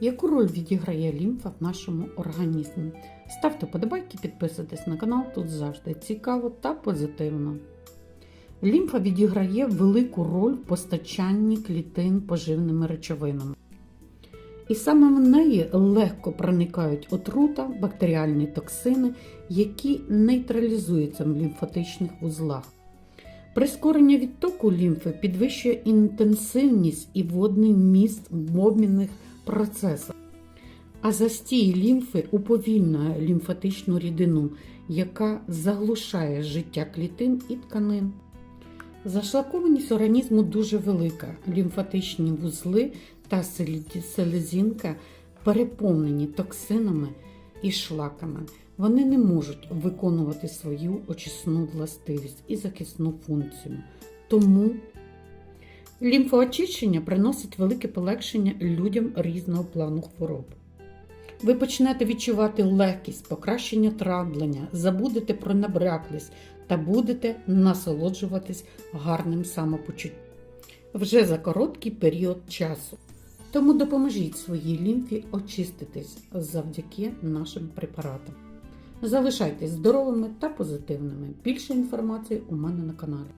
Яку роль відіграє лімфа в нашому організмі? Ставте подобайки, підписуйтесь на канал, тут завжди цікаво та позитивно. Лімфа відіграє велику роль в постачанні клітин поживними речовинами. І саме в неї легко проникають отрута, бактеріальні токсини, які нейтралізуються в лімфатичних вузлах. Прискорення відтоку лімфи підвищує інтенсивність і водний міст в обмінних процесах. А застій лімфи уповільнює лімфатичну рідину, яка заглушає життя клітин і тканин. Зашлакованість організму дуже велика. Лімфатичні вузли та селезінка переповнені токсинами і шлаками. Вони не можуть виконувати свою очисну властивість і захисну функцію. Тому лімфоочищення приносить велике полегшення людям різного плану хвороб. Ви почнете відчувати легкість, покращення травлення, забудете про набряклість та будете насолоджуватись гарним самопочуттям вже за короткий період часу. Тому допоможіть своїй лімфі очиститись завдяки нашим препаратам. Залишайтесь здоровими та позитивними. Більше інформації у мене на каналі.